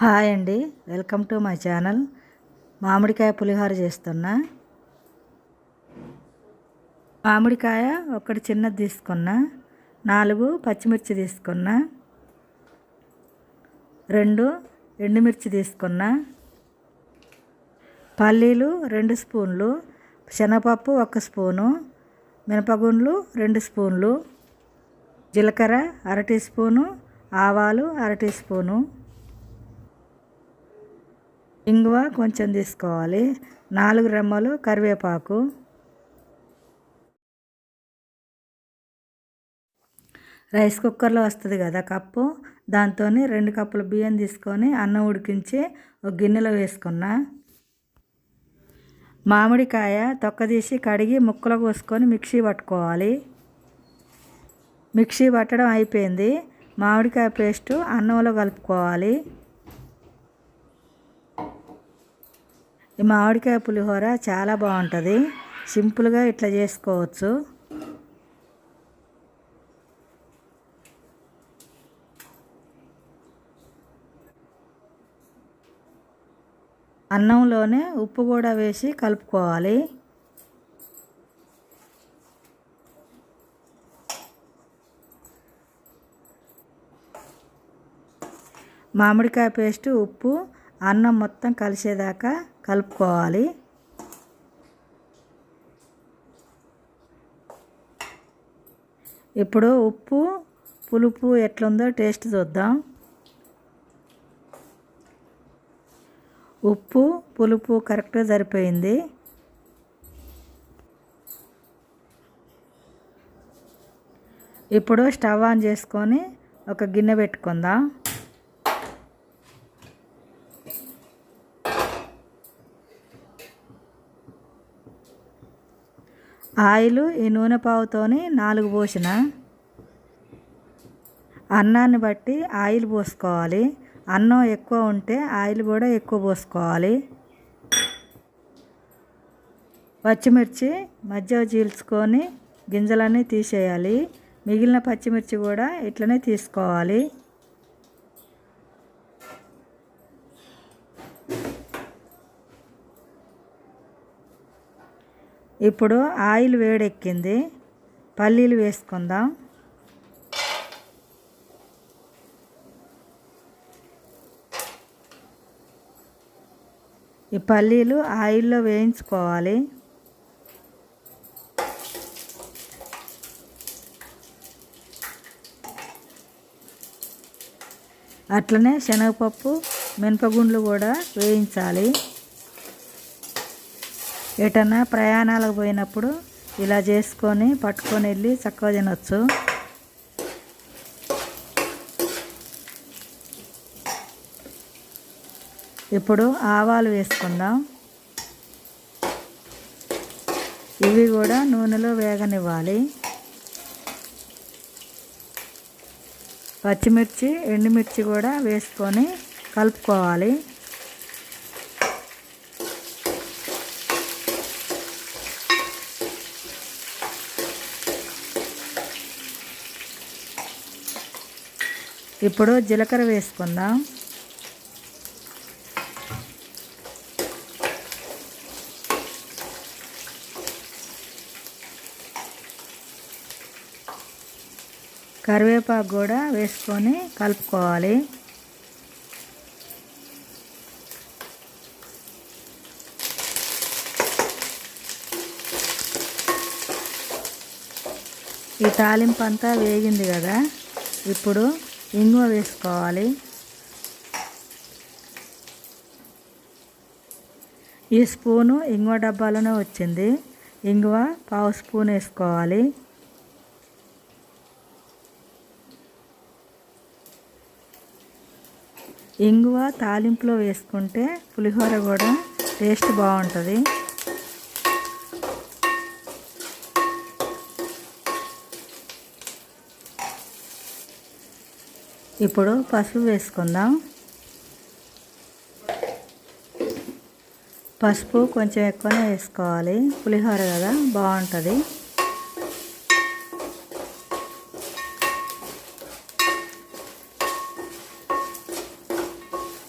Hi అండి. Welcome to my channel. మామిడికాయ పులిహోర చేస్తున్నా. మామిడికాయ ఒకటి చిన్నది తీసుకున్నా. నాలుగు పచ్చిమిర్చి తీసుకున్నా. రెండు ఎండుమిర్చి తీసుకున్నా. పల్లీలు రెండు స్పూన్లు. శనగపప్పు ఒక స్పూను. మినపగుండ్లు రెండు స్పూన్లు. జీలకర్ర అర టీ స్పూను. ఆవాలు అర టీ స్పూను. ఇంగువ కొంచెం తీసుకోవాలి. నాలుగు రెమ్మలు కరివేపాకు. రైస్ కుక్కర్లో వస్తుంది కదా కప్పు. దాంతో రెండు కప్పుల బియ్యం తీసుకొని అన్నం ఉడికించి ఒక గిన్నెలో వేసుకున్నా. మామిడికాయ తొక్క తీసి కడిగి ముక్కలు కోసుకొని మిక్సీ పట్టుకోవాలి. మిక్సీ పట్టడం అయిపోయింది. మామిడికాయ పేస్టు అన్నంలో కలుపుకోవాలి. ఈ మామిడికాయ పులిహోర చాలా బాగుంటుంది. సింపుల్గా ఇట్లా చేసుకోవచ్చు. అన్నంలోనే ఉప్పు కూడా వేసి కలుపుకోవాలి. మామిడికాయ పేస్ట్ ఉప్పు అన్నం మొత్తం కలిసేదాకా కలుపుకోవాలి. ఇప్పుడు ఉప్పు పులుపు ఎట్లుందో టేస్ట్ చూద్దాం. ఉప్పు పులుపు కరెక్ట్గా సరిపోయింది. ఇప్పుడు స్టవ్ ఆన్ చేసుకొని ఒక గిన్నె పెట్టుకుందాం. ఆయిల్ ఈ నూనె పావుతోని నాలుగు పోసిన. అన్నాన్ని బట్టి ఆయిల్ పోసుకోవాలి. అన్నం ఎక్కువ ఉంటే ఆయిల్ కూడా ఎక్కువ పోసుకోవాలి. పచ్చిమిర్చి మధ్య చీల్చుకొని గింజలన్నీ తీసేయాలి. మిగిలిన పచ్చిమిర్చి కూడా ఇట్లనే తీసుకోవాలి. ఇప్పుడు ఆయిల్ వేడెక్కింది. పల్లీలు వేసుకుందాం. ఈ పల్లీలు ఆయిల్లో వేయించుకోవాలి. అట్లనే శనగపప్పు మినపగుండ్లు కూడా వేయించాలి. ఎటన్నా ప్రయాణాలకు పోయినప్పుడు ఇలా చేసుకొని పట్టుకొని వెళ్ళి చక్కగా తినొచ్చు. ఇప్పుడు ఆవాలు వేసుకుందాం. ఇవి కూడా నూనెలో వేగనివ్వాలి. పచ్చిమిర్చి ఎండుమిర్చి కూడా వేసుకొని కలుపుకోవాలి. ఇప్పుడు జీలకర్ర వేసుకుందాం. కరివేపాకు కూడా వేసుకొని కలుపుకోవాలి. ఈ తాలింపు అంతా వేగింది కదా. ఇప్పుడు ఇంగువ వేసుకోవాలి ఈ స్పూను ఇంగువ డబ్బాలోనే వచ్చింది ఇంగువ పావు స్పూన్ వేసుకోవాలి ఇంగువ తాలింపులో వేసుకుంటే పులిహోర కూడా టేస్ట్ బాగుంటుంది ఇప్పుడు పసుపు వేసుకుందాం. పసుపు కొంచెం ఎక్కువనే వేసుకోవాలి. పులిహోర కదా బాగుంటుంది.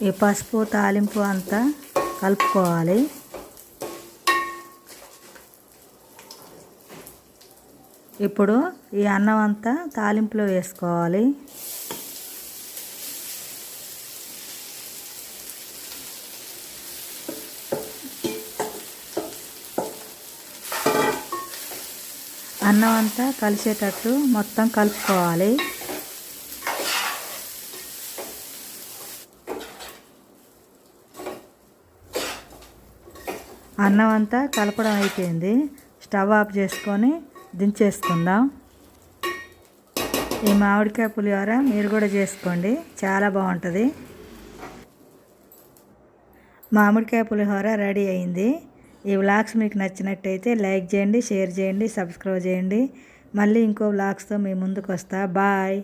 ఈ పసుపు తాలింపు అంతా కలుపుకోవాలి. ఇప్పుడు ఈ అన్నం అంతా తాలింపులో వేసుకోవాలి. అన్నం అంతా కలిసేటట్టు మొత్తం కలుపుకోవాలి. అన్నం అంతా కలపడం అయిపోయింది. స్టవ్ ఆఫ్ చేసుకొని దించేసుకుందాం. ఈ మామిడికాయ పులిహోర మీరు కూడా చేసుకోండి. చాలా బాగుంటుంది. మామిడికాయ పులిహోర రెడీ అయింది. ఈ వ్లాగ్స్ మీకు నచ్చినట్టయితే లైక్ చేయండి షేర్ చేయండి సబ్స్క్రైబ్ చేయండి. మళ్ళీ ఇంకో వ్లాగ్స్తో మీ ముందుకు వస్తా. బాయ్.